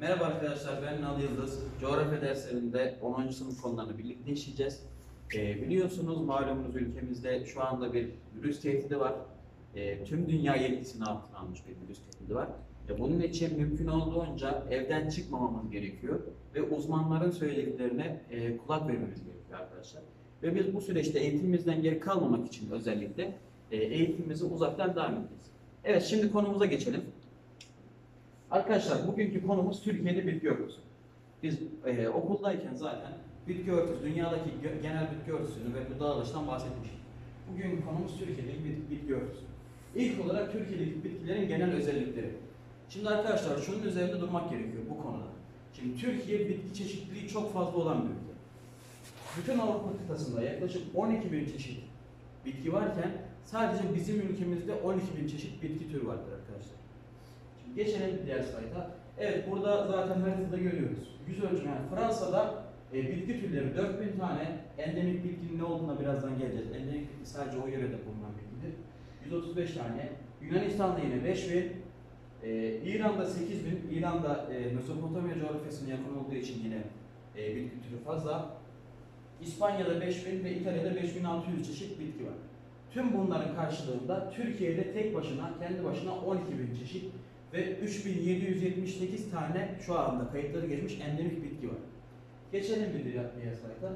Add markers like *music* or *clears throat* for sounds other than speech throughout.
Merhaba arkadaşlar ben Nal Yıldız. Coğrafya derslerinde 10. sınıf konularını birlikte işleyeceğiz. Ee, biliyorsunuz malumunuz ülkemizde şu anda bir virüs tehdidi var. Ee, tüm dünya yetkisini altına almış bir virüs tehdidi var. E, bunun için mümkün olduğunca evden çıkmamamız gerekiyor ve uzmanların söylediklerine e, kulak vermemiz gerekiyor arkadaşlar. Ve biz bu süreçte eğitimimizden geri kalmamak için özellikle e, eğitimimizi uzaktan devam edeceğiz. Evet şimdi konumuza geçelim. Arkadaşlar bugünkü konumuz Türkiye'de bitki örtüsü. Biz e, okuldayken zaten bitki örtüsü, dünyadaki genel bitki örtüsünü ve bu dağılıştan bahsetmiştik. Bugünkü konumuz Türkiye'deki bit- bitki örtüsü. İlk olarak Türkiye'deki bitkilerin genel özellikleri. Şimdi arkadaşlar şunun üzerinde durmak gerekiyor bu konuda. Şimdi Türkiye bitki çeşitliliği çok fazla olan bir ülke. Bütün Avrupa kıtasında yaklaşık 12 bin çeşit bitki varken sadece bizim ülkemizde 12 bin çeşit bitki türü vardır arkadaşlar. Geçelim diğer slayta. Evet burada zaten haritada görüyoruz. Yüz ölçümü yani Fransa'da e, bitki türleri 4000 tane endemik bitkinin ne olduğuna birazdan geleceğiz. Endemik bitki sadece o yörede bulunan bitkidir. 135 tane. Yunanistan'da yine 5000. E, İran'da 8000. İran'da e, Mezopotamya coğrafyasına yakın olduğu için yine e, bitki türü fazla. İspanya'da 5000 ve İtalya'da 5600 çeşit bitki var. Tüm bunların karşılığında Türkiye'de tek başına, kendi başına 12 bin çeşit ve 3778 tane şu anda kayıtları geçmiş endemik bitki var. Geçelim bir diğer slayta.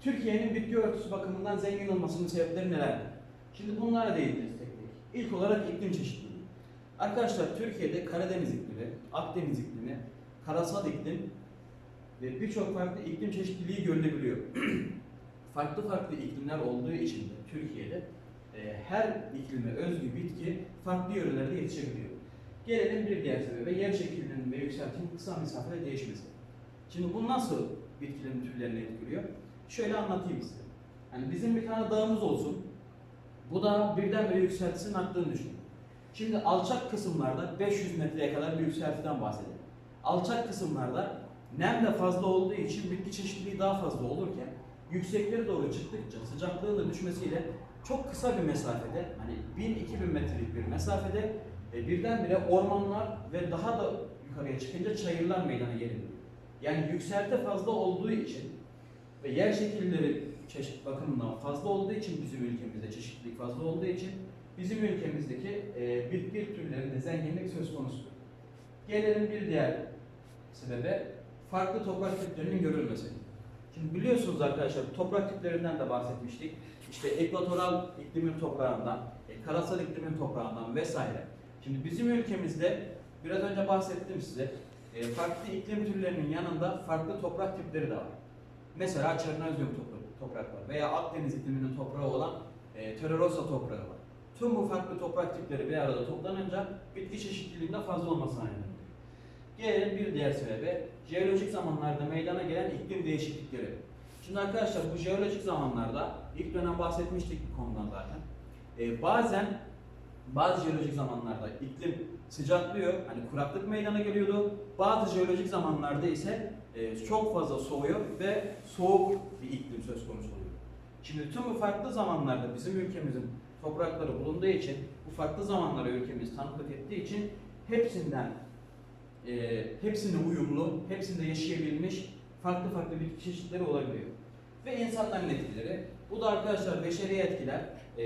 Türkiye'nin bitki örtüsü bakımından zengin olmasının sebepleri nelerdir? Şimdi bunlara değineceğiz tek tek. İlk olarak iklim çeşitliliği. Arkadaşlar Türkiye'de Karadeniz iklimi, Akdeniz iklimi, karasal iklim ve birçok farklı iklim çeşitliliği görülebiliyor. *clears throat* farklı farklı iklimler olduğu için de Türkiye'de e, her iklime özgü bitki farklı yörelerde yetişebiliyor. Gelelim bir diğer sebebe yer şekillerinin ve yükseltinin kısa mesafede değişmesi. Şimdi bu nasıl bitkilerin türlerini etkiliyor? Şöyle anlatayım size. Yani bizim bir tane dağımız olsun. Bu da birdenbire yükseltisinin arttığını düşünün. Şimdi alçak kısımlarda 500 metreye kadar bir yükseltiden bahsedelim. Alçak kısımlarda nem de fazla olduğu için bitki çeşitliliği daha fazla olurken yükseklere doğru çıktıkça sıcaklığın da düşmesiyle çok kısa bir mesafede hani 1000-2000 metrelik bir mesafede e, birdenbire ormanlar ve daha da yukarıya çıkınca çayırlar meydana gelebiliyor. Yani yükselte fazla olduğu için ve yer şekilleri çeşit bakımından fazla olduğu için bizim ülkemizde çeşitlilik fazla olduğu için bizim ülkemizdeki e, bitki türlerinde zenginlik söz konusu. Gelelim bir diğer sebebe farklı toprak tiplerinin görülmesi. Şimdi biliyorsunuz arkadaşlar toprak tiplerinden de bahsetmiştik. İşte ekvatoral iklimin toprağından, e, karasal iklimin toprağından vesaire. Şimdi bizim ülkemizde biraz önce bahsettim size. e, farklı iklim türlerinin yanında farklı toprak tipleri de var. Mesela Çernozyum toprağı, topraklar veya Akdeniz ikliminin toprağı olan e, Terrarossa toprağı var. Tüm bu farklı toprak tipleri bir arada toplanınca bitki çeşitliliğinde fazla olmasına neden oluyor. Gelelim bir diğer sebebe, jeolojik zamanlarda meydana gelen iklim değişiklikleri. Şimdi arkadaşlar bu jeolojik zamanlarda, ilk dönem bahsetmiştik bu konudan zaten. Ee, bazen bazı jeolojik zamanlarda iklim sıcaklıyor, hani kuraklık meydana geliyordu. Bazı jeolojik zamanlarda ise e, çok fazla soğuyor ve soğuk bir iklim söz konusu oluyor. Şimdi tüm bu farklı zamanlarda bizim ülkemizin toprakları bulunduğu için, bu farklı zamanlara ülkemiz tanıklık ettiği için hepsinden e, hepsine uyumlu, hepsinde yaşayabilmiş farklı farklı bitki çeşitleri olabiliyor. Ve insanların etkileri. Bu da arkadaşlar beşeri etkiler, e,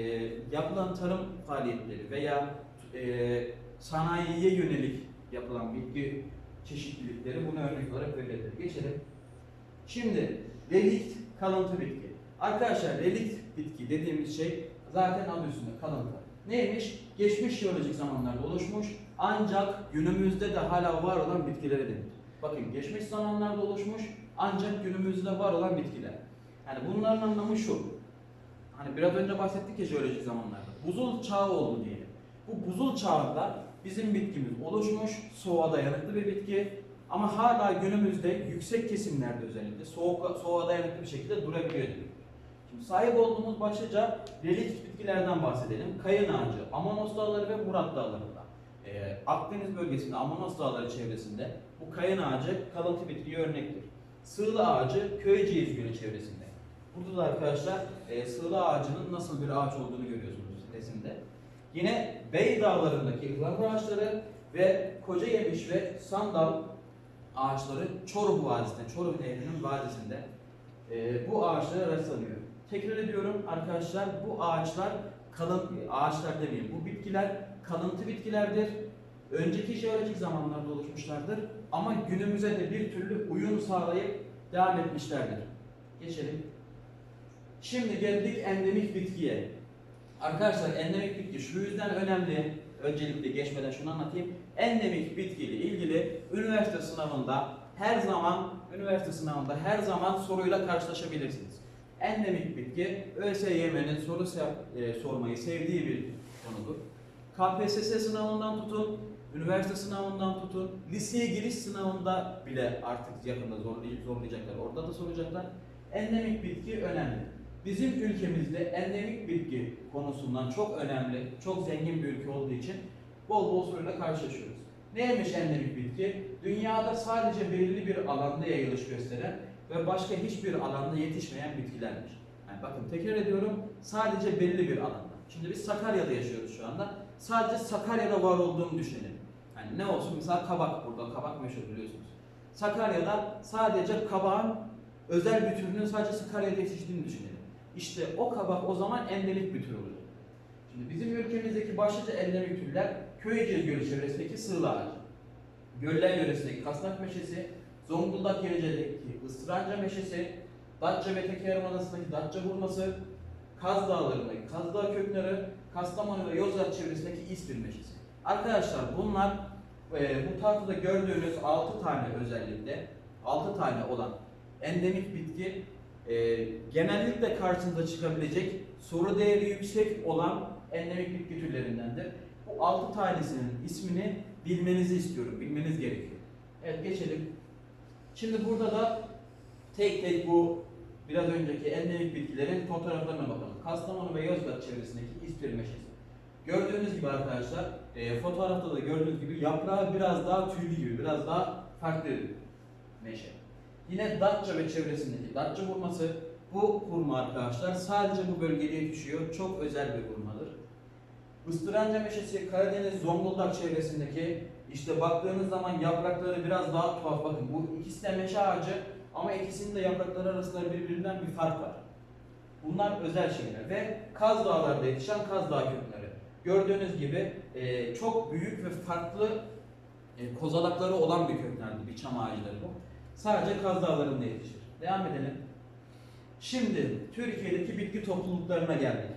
yapılan tarım faaliyetleri veya e, sanayiye yönelik yapılan bitki çeşitlilikleri buna örnek olarak verilebilir. Geçelim. Şimdi relikt kalıntı bitki. Arkadaşlar relikt bitki dediğimiz şey zaten adı üstünde kalıntı. Neymiş? Geçmiş jeolojik zamanlarda oluşmuş ancak günümüzde de hala var olan bitkilere denir. Bakın geçmiş zamanlarda oluşmuş ancak günümüzde var olan bitkiler. Yani bunların anlamı şu. Hani biraz önce bahsettik ya jeolojik zamanlarda. Buzul çağı oldu diyelim. Bu buzul çağında bizim bitkimiz oluşmuş, soğuğa dayanıklı bir bitki. Ama hala günümüzde yüksek kesimlerde özellikle soğuk, soğuğa dayanıklı bir şekilde durabiliyor dedik. Şimdi sahip olduğumuz başlıca relikt bitkilerden bahsedelim. Kayın ağacı, Amanos Dağları ve Murat Dağları'nda. Ee, Akdeniz bölgesinde Amanos Dağları çevresinde bu kayın ağacı kalıntı bitkiye örnektir. Sığla ağacı Köyceğiz Gölü çevresinde. Burada da arkadaşlar e, sığla ağacının nasıl bir ağaç olduğunu görüyorsunuz resimde. Yine Bey Dağları'ndaki ıhlamur ağaçları ve Kocayemiş ve Sandal ağaçları Çoruh Vadisi'nde, Çoruh Nehri'nin vadisinde e, bu ağaçlara rastlanıyor. Tekrar ediyorum arkadaşlar bu ağaçlar kalın ağaçlar demeyeyim bu bitkiler kalıntı bitkilerdir. Önceki jeolojik zamanlarda oluşmuşlardır ama günümüze de bir türlü uyum sağlayıp devam etmişlerdir. Geçelim. Şimdi geldik endemik bitkiye. Arkadaşlar endemik bitki şu yüzden önemli. Öncelikle geçmeden şunu anlatayım. Endemik bitkiyle ilgili üniversite sınavında her zaman üniversite sınavında her zaman soruyla karşılaşabilirsiniz. Endemik bitki ÖSYM'nin soru e, sormayı sevdiği bir konudur. KPSS sınavından tutun, üniversite sınavından tutun, liseye giriş sınavında bile artık yakında zorlay- zorlayacaklar. Orada da soracaklar. Endemik bitki önemli. Bizim ülkemizde endemik bitki konusundan çok önemli, çok zengin bir ülke olduğu için bol bol soruyla karşılaşıyoruz. Neymiş endemik bitki? Dünyada sadece belirli bir alanda yayılış gösteren ve başka hiçbir alanda yetişmeyen bitkilermiş. Yani bakın tekrar ediyorum, sadece belli bir alanda. Şimdi biz Sakarya'da yaşıyoruz şu anda. Sadece Sakarya'da var olduğunu düşünelim. Yani ne olsun? Mesela kabak burada, kabak meşhur biliyorsunuz. Sakarya'da sadece kabağın özel bir türünün sadece Sakarya'da yetiştiğini düşünelim. İşte o kabak o zaman endemik bir tür oluyor. Şimdi bizim ülkemizdeki başlıca endemik türler Köyceğiz Gölü çevresindeki sığla ağacı, Göller yöresindeki kasnak meşesi, Zonguldak yöresindeki ıstıranca meşesi, Datça ve Tekke Yarımadası'ndaki Datça hurması, Kaz Dağları'ndaki Kaz Dağı kökleri, Kastamonu ve Yozgat çevresindeki İspir meşesi. Arkadaşlar bunlar e, bu tahtada gördüğünüz 6 tane özellikle 6 tane olan endemik bitki e, genellikle karşınıza çıkabilecek soru değeri yüksek olan endemik bitki türlerindendir. Bu 6 tanesinin ismini bilmenizi istiyorum, bilmeniz gerekiyor. Evet geçelim. Şimdi burada da tek tek bu biraz önceki endemik bitkilerin fotoğraflarına bakalım. Kastamonu ve Yozgat çevresindeki İspir meşesi. Gördüğünüz gibi arkadaşlar, e, fotoğrafta da gördüğünüz gibi yaprağı biraz daha tüylü gibi, biraz daha farklı meşe. Yine Datça ve çevresindeki Datça hurması. Bu hurma arkadaşlar sadece bu bölgede yetişiyor. Çok özel bir hurmadır. Istıranca meşesi Karadeniz Zonguldak çevresindeki işte baktığınız zaman yaprakları biraz daha tuhaf. Bakın bu ikisi de meşe ağacı ama ikisinin de yaprakları arasında birbirinden bir fark var. Bunlar özel şeyler ve Kaz Dağlar'da yetişen Kaz Dağı kökleri. Gördüğünüz gibi e, çok büyük ve farklı e, kozalakları olan bir köklerdi, bir çam ağaçları bu. Sadece Kaz Dağları'nda yetişir. Devam edelim. Şimdi Türkiye'deki bitki topluluklarına geldik.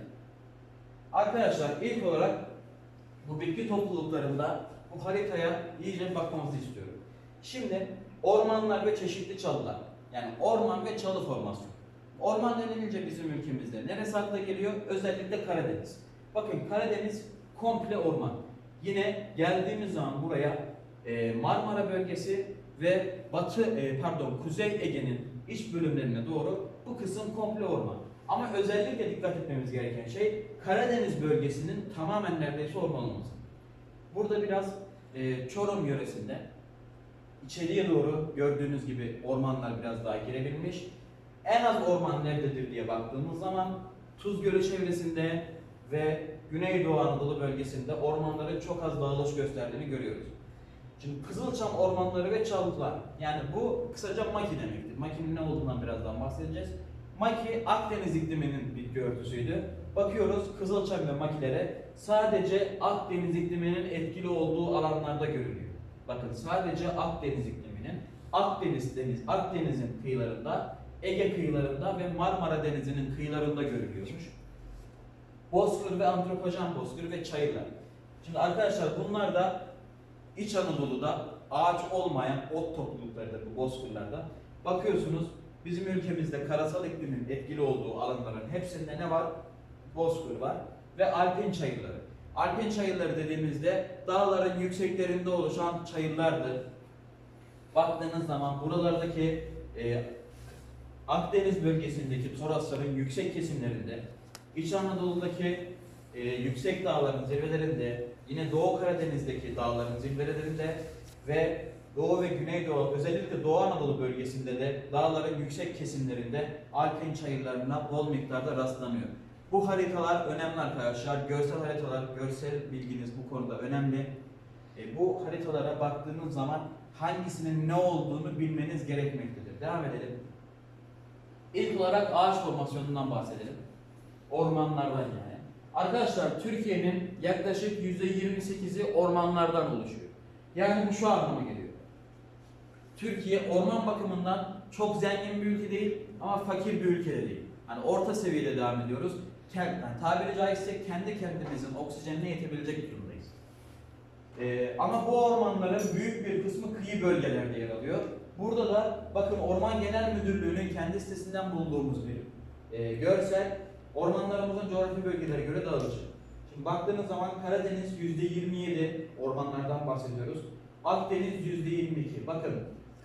Arkadaşlar ilk olarak bu bitki topluluklarında bu haritaya iyice bakmamızı istiyorum. Şimdi ormanlar ve çeşitli çalılar. Yani orman ve çalı formasyonu. Orman denilince bizim ülkemizde neresi akla geliyor? Özellikle Karadeniz. Bakın Karadeniz komple orman. Yine geldiğimiz zaman buraya Marmara bölgesi ve Batı e, pardon Kuzey Ege'nin iç bölümlerine doğru bu kısım komple orman. Ama özellikle dikkat etmemiz gereken şey Karadeniz bölgesinin tamamen neredeyse orman olması. Burada biraz e, Çorum yöresinde içeriye doğru gördüğünüz gibi ormanlar biraz daha girebilmiş. En az orman nerededir diye baktığımız zaman Tuz Gölü çevresinde ve Güneydoğu Anadolu bölgesinde ormanların çok az dağılış gösterdiğini görüyoruz. Şimdi Kızılçam ormanları ve çalıklar. Yani bu kısaca maki demektir. Makinin ne olduğundan birazdan bahsedeceğiz. Maki Akdeniz ikliminin bitki örtüsüydü. Bakıyoruz Kızılçam ve makilere sadece Akdeniz ikliminin etkili olduğu alanlarda görülüyor. Bakın sadece Akdeniz ikliminin Akdeniz deniz Akdeniz'in kıyılarında, Ege kıyılarında ve Marmara Denizi'nin kıyılarında görülüyormuş. Bozkır ve Antropojen bozkır ve çayırlar. Şimdi arkadaşlar bunlar da İç Anadolu'da ağaç olmayan ot topluluklarıdır bu bozkırlarda. Bakıyorsunuz bizim ülkemizde karasal iklimin etkili olduğu alanların hepsinde ne var? Bozkır var ve alpin çayırları. Alpin çayırları dediğimizde dağların yükseklerinde oluşan çayırlardır. Baktığınız zaman buralardaki e, Akdeniz bölgesindeki Torosların yüksek kesimlerinde, İç Anadolu'daki e, yüksek dağların zirvelerinde, yine Doğu Karadeniz'deki dağların zirvelerinde ve Doğu ve Güneydoğu, özellikle Doğu Anadolu bölgesinde de dağların yüksek kesimlerinde alpin çayırlarına bol miktarda rastlanıyor. Bu haritalar önemli arkadaşlar. Görsel haritalar, görsel bilginiz bu konuda önemli. E, bu haritalara baktığınız zaman hangisinin ne olduğunu bilmeniz gerekmektedir. Devam edelim. İlk olarak ağaç formasyonundan bahsedelim. Ormanlardan yani. Arkadaşlar Türkiye'nin yaklaşık %28'i ormanlardan oluşuyor. Yani bu şu anlama geliyor. Türkiye orman bakımından çok zengin bir ülke değil ama fakir bir ülke de değil. Hani orta seviyede devam ediyoruz. Kend, yani tabiri caizse kendi kendimizin oksijenine yetebilecek durumdayız. Ee, ama bu ormanların büyük bir kısmı kıyı bölgelerde yer alıyor. Burada da bakın Orman Genel Müdürlüğü'nün kendi sitesinden bulduğumuz bir e, görsel ormanlarımızın coğrafi bölgelere göre dağılışı. Şimdi baktığınız zaman Karadeniz %27 ormanlardan bahsediyoruz. Akdeniz %22. Bakın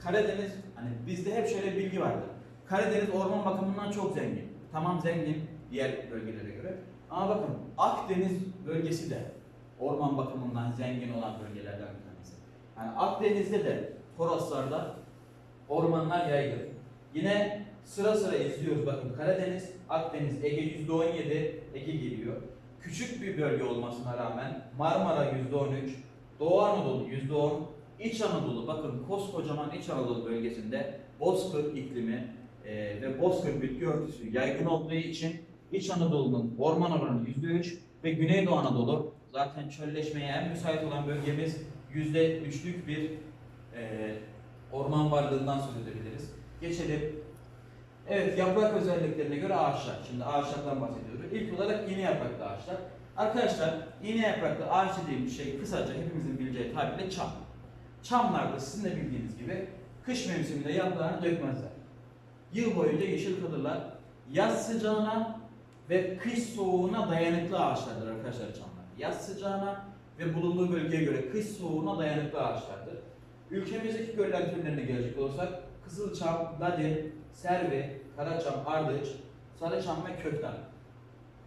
Karadeniz hani bizde hep şöyle bilgi vardır. Karadeniz orman bakımından çok zengin. Tamam zengin diğer bölgelere göre. Ama bakın Akdeniz bölgesi de orman bakımından zengin olan bölgelerden bir tanesi. Yani Akdeniz'de de Toroslarda ormanlar yaygın. Yine sıra sıra izliyoruz bakın Karadeniz, Akdeniz, Ege %17 Ege geliyor. Küçük bir bölge olmasına rağmen Marmara %13, Doğu Anadolu %10, İç Anadolu bakın koskocaman İç Anadolu bölgesinde bozkır iklimi e, ve bozkır bitki örtüsü yaygın olduğu için İç Anadolu'nun orman oranı %3 ve Güneydoğu Anadolu zaten çölleşmeye en müsait olan bölgemiz %3'lük bir e, orman varlığından söz edebiliriz. Geçelim. Evet yaprak özelliklerine göre ağaçlar. Şimdi ağaçlardan bahsediyoruz. İlk olarak iğne yapraklı ağaçlar. Arkadaşlar iğne yapraklı ağaç dediğimiz şey kısaca hepimizin bileceği tabirle çam. Çamlar da sizin de bildiğiniz gibi kış mevsiminde yaprağını dökmezler. Yıl boyunca yeşil kalırlar. Yaz sıcağına ve kış soğuğuna dayanıklı ağaçlardır arkadaşlar çamlar. Yaz sıcağına ve bulunduğu bölgeye göre kış soğuğuna dayanıklı ağaçlardır. Ülkemizdeki görülen türlerine gelecek olursak Kızılçam, Ladin, Servi, Karaçam, Ardıç, Sarıçam ve Kökten.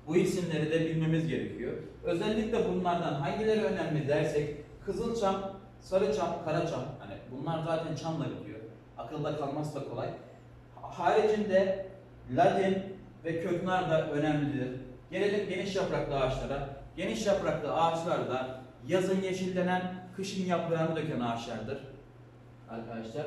Bu isimleri de bilmemiz gerekiyor. Özellikle bunlardan hangileri önemli dersek Kızılçam, Sarıçam, Karaçam hani bunlar zaten çamla bitiyor. Akılda kalması da kolay. Haricinde Ladin ve köknar da önemlidir. Gelelim geniş yapraklı ağaçlara. Geniş yapraklı ağaçlar da yazın yeşillenen, kışın yaprağını döken ağaçlardır. Arkadaşlar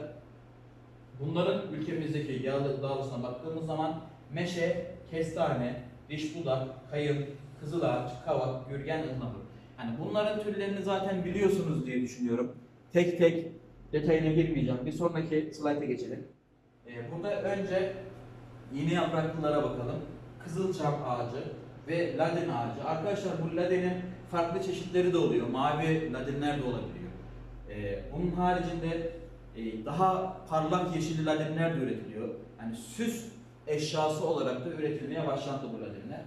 bunların ülkemizdeki yağlı dağılışına baktığımız zaman meşe, kestane, diş budak, kayın, kızılağaç, kavak, gürgen, ıhlamur. Yani bunların türlerini zaten biliyorsunuz diye düşünüyorum. Tek tek detayına girmeyeceğim. Bir sonraki slayta geçelim. Ee, burada önce iğne yapraklılara bakalım. Kızılçam ağacı ve ladin ağacı. Arkadaşlar bu ladinin farklı çeşitleri de oluyor. Mavi ladinler de olabiliyor. Ee, bunun haricinde e, daha parlak yeşil ladinler de üretiliyor. Yani süs eşyası olarak da üretilmeye başlandı bu ladinler.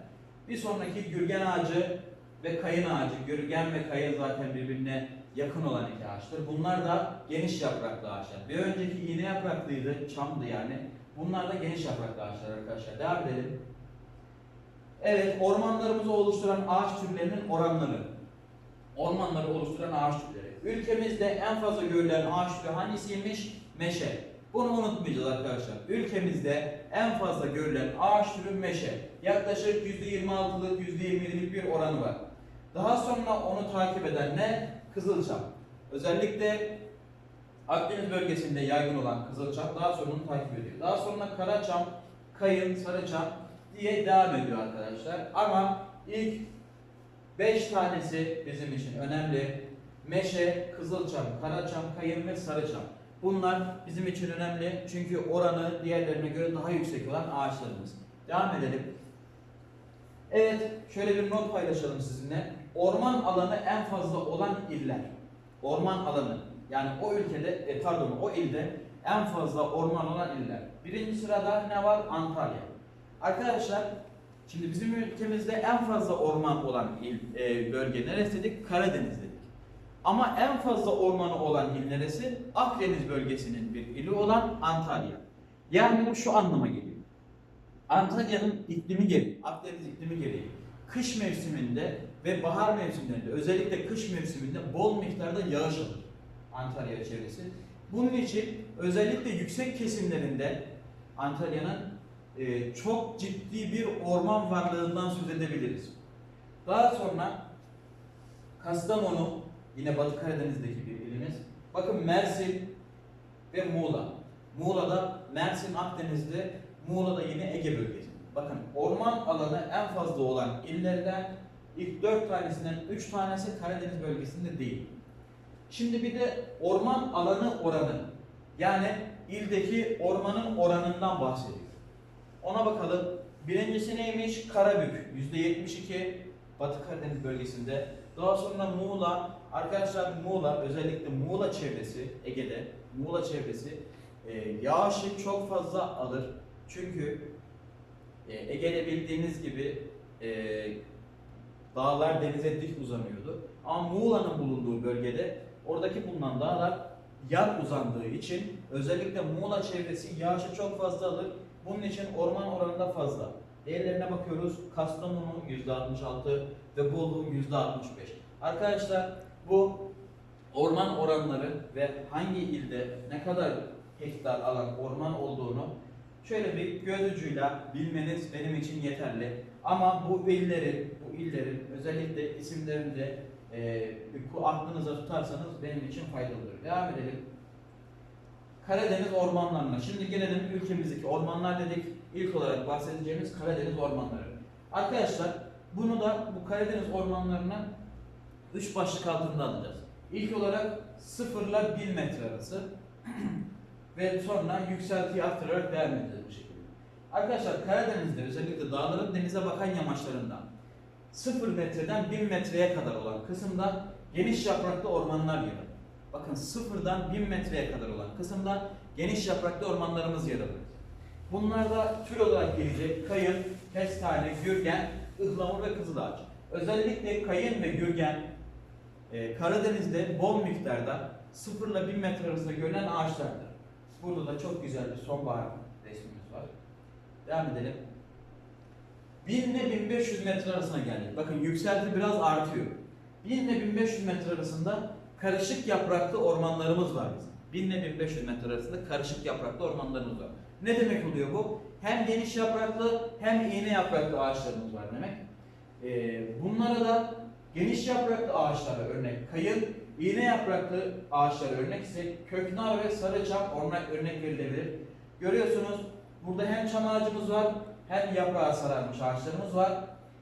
Bir sonraki gürgen ağacı ve kayın ağacı. Gürgen ve kayın zaten birbirine yakın olan iki ağaçtır. Bunlar da geniş yapraklı ağaçlar. Bir önceki iğne yapraklıydı, çamdı yani. Bunlar da geniş yapraklı ağaçlar arkadaşlar. Devam edelim. Evet, ormanlarımızı oluşturan ağaç türlerinin oranları. Ormanları oluşturan ağaç türleri. Ülkemizde en fazla görülen ağaç türü hangisiymiş? Meşe. Bunu unutmayacağız arkadaşlar. Ülkemizde en fazla görülen ağaç türü meşe. Yaklaşık %26'lık, %27'lik bir oranı var. Daha sonra onu takip eden ne? Kızılçam. Özellikle Akdeniz bölgesinde yaygın olan Kızılçam daha sonra onu takip ediyor. Daha sonra Karaçam, Kayın, Sarıçam diye devam ediyor arkadaşlar. Ama ilk 5 tanesi bizim için önemli. Meşe, Kızılçam, Karaçam, Kayın ve Sarıçam. Bunlar bizim için önemli çünkü oranı diğerlerine göre daha yüksek olan ağaçlarımız. Devam edelim. Evet, şöyle bir not paylaşalım sizinle. Orman alanı en fazla olan iller. Orman alanı. Yani o ülkede, e, pardon o ilde en fazla orman olan iller. Birinci sırada ne var? Antalya. Arkadaşlar, şimdi bizim ülkemizde en fazla orman olan il, e, bölge neresi dedik? Ama en fazla ormanı olan il neresi? Akdeniz bölgesinin bir ili olan Antalya. Yani bu şu anlama geliyor. Antalya'nın iklimi gereği, Akdeniz iklimi gereği kış mevsiminde ve bahar mevsimlerinde özellikle kış mevsiminde bol miktarda yağış alır Antalya çevresi. Bunun için özellikle yüksek kesimlerinde Antalya'nın e, çok ciddi bir orman varlığından söz edebiliriz. Daha sonra Kastamonu yine Batı Karadeniz'deki bir ilimiz. Bakın Mersin ve Muğla. Muğla'da Mersin, Akdeniz'de, Muğla'da yine Ege bölgesi. Bakın orman alanı en fazla olan illerden ilk 4 tanesinden 3 tanesi Karadeniz bölgesinde değil. Şimdi bir de orman alanı oranı. Yani ildeki ormanın oranından bahsediyor. Ona bakalım. Birincisi neymiş? Karabük %72 Batı Karadeniz bölgesinde. Daha sonra Muğla. Arkadaşlar Muğla özellikle Muğla çevresi Ege'de Muğla çevresi e, yağışı çok fazla alır. Çünkü e, Ege'de bildiğiniz gibi e, dağlar denize dik uzanıyordu. Ama Muğla'nın bulunduğu bölgede oradaki bulunan dağlar yan uzandığı için özellikle Muğla çevresi yağışı çok fazla alır. Bunun için orman oranında fazla. Değerlerine bakıyoruz. Kastamonu %66 ve Bolu %65. Arkadaşlar bu orman oranları ve hangi ilde ne kadar hektar alan orman olduğunu şöyle bir göz ucuyla bilmeniz benim için yeterli. Ama bu illerin, bu illerin özellikle isimlerini de e, aklınıza tutarsanız benim için faydalıdır. Devam edelim. Karadeniz ormanlarına. Şimdi gelelim ülkemizdeki ormanlar dedik. İlk olarak bahsedeceğimiz Karadeniz ormanları. Arkadaşlar bunu da bu Karadeniz ormanlarına üç başlık altında alacağız. İlk olarak 0 ile 1 metre arası *clears throat* ve sonra yükseltiyi arttırarak devam edeceğiz bu şekilde. Arkadaşlar Karadeniz'de özellikle dağların denize bakan yamaçlarından 0 metreden 1000 metreye kadar olan kısımda geniş yapraklı ormanlar yer alır. Bakın sıfırdan 1000 metreye kadar olan kısımda geniş yapraklı ormanlarımız yer alır. Bunlarda tür olarak gelecek kayın, kestane, gürgen, ıhlamur ve kızılağaç. Özellikle kayın ve gürgen e, Karadeniz'de bol miktarda 0 ile 1000 metre arasında görülen ağaçlardır. Burada da çok güzel bir sonbahar resmimiz var. Devam edelim. 1000 ile 1500 metre arasına geldik. Bakın yükselti biraz artıyor. 1000 ile 1500 metre arasında karışık yapraklı ormanlarımız var bizim. 1000 ile 1500 metre arasında karışık yapraklı ormanlarımız var. Ne demek oluyor bu? Hem geniş yapraklı hem iğne yapraklı ağaçlarımız var demek. Ee, bunlara da geniş yapraklı ağaçlara örnek kayın, iğne yapraklı ağaçlara örnek ise köknar ve sarıçam örnek, örnek verilebilir. Görüyorsunuz burada hem çam ağacımız var hem yaprağı sararmış ağaçlarımız var.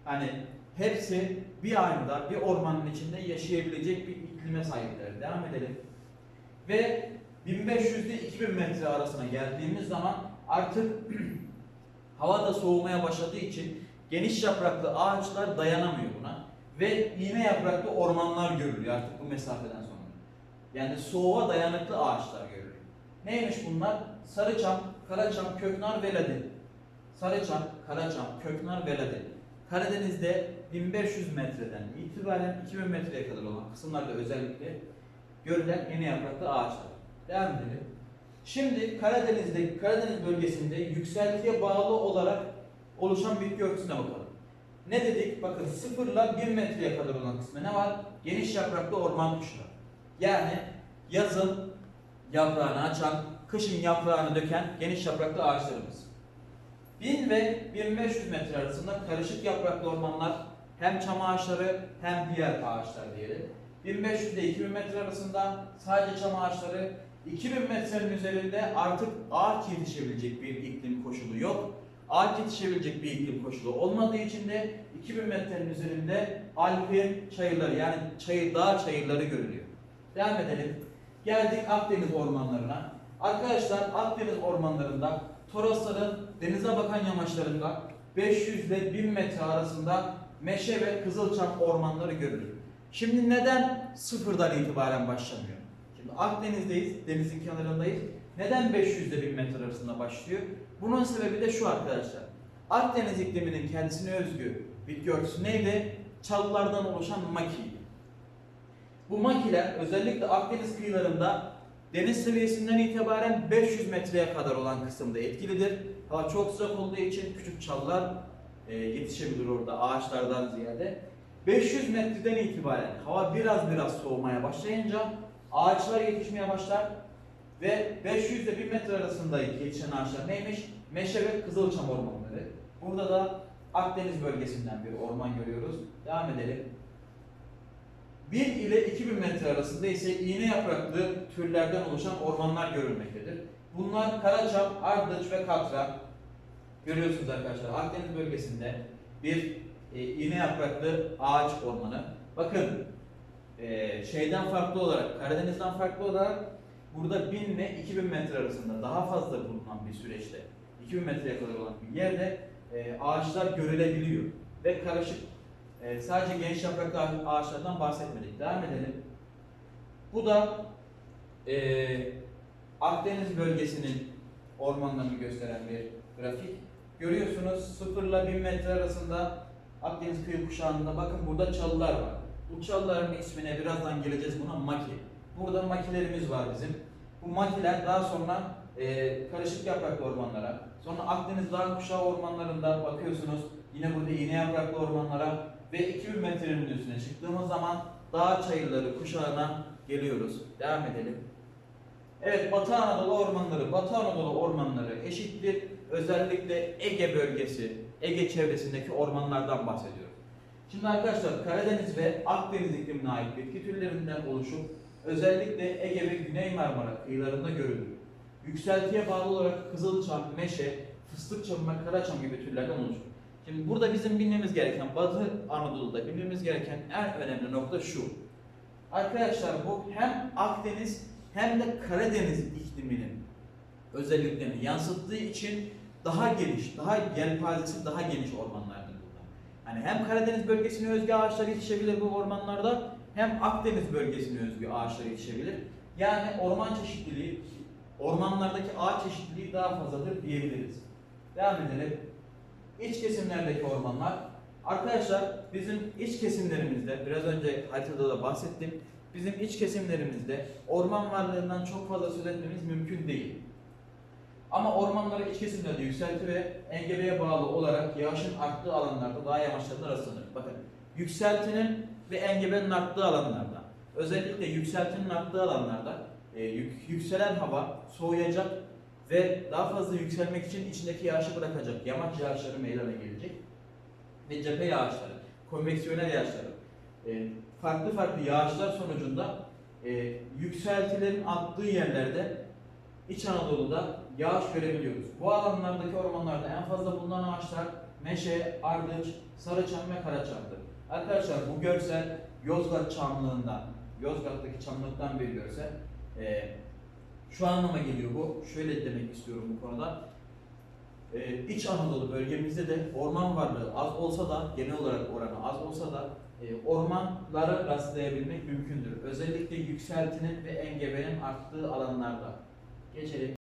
Hani hepsi bir anda bir ormanın içinde yaşayabilecek bir iklime sahipler. Devam edelim. Ve 1500 ile 2000 metre arasına geldiğimiz zaman artık *clears throat* hava da soğumaya başladığı için geniş yapraklı ağaçlar dayanamıyor buna ve iğne yapraklı ormanlar görülüyor artık bu mesafeden sonra. Yani soğuğa dayanıklı ağaçlar görülüyor. Neymiş bunlar? Sarıçam, karaçam, köknar ve ladin. Sarıçam, karaçam, köknar ve ladin. Karadeniz'de 1500 metreden itibaren 2000 metreye kadar olan kısımlarda özellikle görülen yeni yapraklı ağaçlar. Devam edelim. Şimdi Karadeniz'de, Karadeniz bölgesinde yükseltiye bağlı olarak oluşan bitki örtüsüne bakalım. Ne dedik? Bakın 0 ile 1 metreye kadar olan kısmı ne var? Geniş yapraklı orman kuşları. Yani yazın yaprağını açan, kışın yaprağını döken geniş yapraklı ağaçlarımız. 1000 ve 1500 metre arasında karışık yapraklı ormanlar hem çam ağaçları hem diğer ağaçlar diyelim. 1500 ile 2000 metre arasında sadece çam ağaçları, 2000 metrenin üzerinde artık ağaç yetişebilecek bir iklim koşulu yok. Ağaç yetişebilecek bir iklim koşulu olmadığı için de 2000 metrenin üzerinde alpin çayırları yani çayır, dağ çayırları görülüyor. Devam edelim. Geldik Akdeniz ormanlarına. Arkadaşlar Akdeniz ormanlarında Torosların denize bakan yamaçlarında 500 ile 1000 metre arasında meşe ve kızılçam ormanları görülür. Şimdi neden sıfırdan itibaren başlamıyor? Şimdi Akdeniz'deyiz, denizin kenarındayız. Neden 500 ile 1000 metre arasında başlıyor? Bunun sebebi de şu arkadaşlar. Akdeniz ikliminin kendisine özgü bitki örtüsü neydi? Çalılardan oluşan maki. Bu makiler özellikle Akdeniz kıyılarında deniz seviyesinden itibaren 500 metreye kadar olan kısımda etkilidir. Hava çok sıcak olduğu için küçük çalılar e, yetişebilir orada ağaçlardan ziyade. 500 metreden itibaren hava biraz biraz soğumaya başlayınca ağaçlar yetişmeye başlar ve 500 ile 1000 metre arasında yetişen ağaçlar neymiş? Meşe ve kızılçam ormanları. Burada da Akdeniz bölgesinden bir orman görüyoruz. Devam edelim. 1000 ile 2000 metre arasında ise iğne yapraklı türlerden oluşan ormanlar görülmektedir. Bunlar Karaçam, Ardıç ve Katra. Görüyorsunuz arkadaşlar Akdeniz bölgesinde bir e, iğne yapraklı ağaç ormanı. Bakın e, şeyden farklı olarak, Karadeniz'den farklı olarak burada 1000 ile 2000 metre arasında daha fazla bulunan bir süreçte, 2000 metreye kadar olan bir yerde e, ağaçlar görülebiliyor. Ve karışık, e, sadece geniş yapraklı ağaç- ağaçlardan bahsetmedik. Devam edelim. Bu da e, Akdeniz bölgesinin ormanlarını gösteren bir grafik. Görüyorsunuz 0 ile 1000 metre arasında Akdeniz kıyı kuşağında bakın burada çalılar var. Bu çalıların ismine birazdan geleceğiz buna maki. Burada makilerimiz var bizim. Bu makiler daha sonra e, karışık yapraklı ormanlara, sonra Akdeniz dağ kuşağı ormanlarında bakıyorsunuz yine burada iğne yapraklı ormanlara ve 2000 metrenin üstüne çıktığımız zaman dağ çayırları kuşağına geliyoruz. Devam edelim. Evet Batı Anadolu ormanları, Batı Anadolu ormanları eşittir. Özellikle Ege bölgesi, Ege çevresindeki ormanlardan bahsediyoruz. Şimdi arkadaşlar Karadeniz ve Akdeniz iklimine ait bitki türlerinden oluşup özellikle Ege ve Güney Marmara kıyılarında görülür. Yükseltiye bağlı olarak Kızılçam, Meşe, Fıstıkçam ve Karaçam gibi türlerden oluşur. Şimdi burada bizim bilmemiz gereken, Batı Anadolu'da bilmemiz gereken en önemli nokta şu. Arkadaşlar bu hem Akdeniz hem de Karadeniz ikliminin özelliklerini yansıttığı için daha geniş, daha yelpazesi daha geniş ormanlardır burada. Yani hem Karadeniz bölgesine özgü ağaçlar yetişebilir bu ormanlarda hem Akdeniz bölgesine özgü ağaçlar yetişebilir. Yani orman çeşitliliği, ormanlardaki ağaç çeşitliliği daha fazladır diyebiliriz. Devam edelim. İç kesimlerdeki ormanlar. Arkadaşlar bizim iç kesimlerimizde, biraz önce haritada da bahsettim. Bizim iç kesimlerimizde orman varlığından çok fazla söz etmemiz mümkün değil. Ama ormanlara iç kesimlerde yükselti ve engebeye bağlı olarak yağışın arttığı alanlarda dağ yamaçlarında rastlanır. Bakın yükseltinin ve engebenin arttığı alanlarda, özellikle yükseltinin arttığı alanlarda e, yük- yükselen hava soğuyacak ve daha fazla yükselmek için içindeki yağışı bırakacak. Yamaç yağışları meydana gelecek ve cephe yağışları, konveksiyonel yağışları, e, farklı farklı yağışlar sonucunda e, yükseltilerin attığı yerlerde İç Anadolu'da yağış görebiliyoruz. Bu alanlardaki ormanlarda en fazla bulunan ağaçlar meşe, ardıç, sarıçam ve karaçamdır. Arkadaşlar bu görsel Yozgat çamlığından, Yozgat'taki çamlıktan bir görsel. Ee, şu anlama geliyor bu. Şöyle demek istiyorum bu konuda. Ee, İç Anadolu bölgemizde de orman varlığı az olsa da, genel olarak oranı az olsa da e, ormanlara rastlayabilmek mümkündür. Özellikle yükseltinin ve engebenin arttığı alanlarda. Geçelim.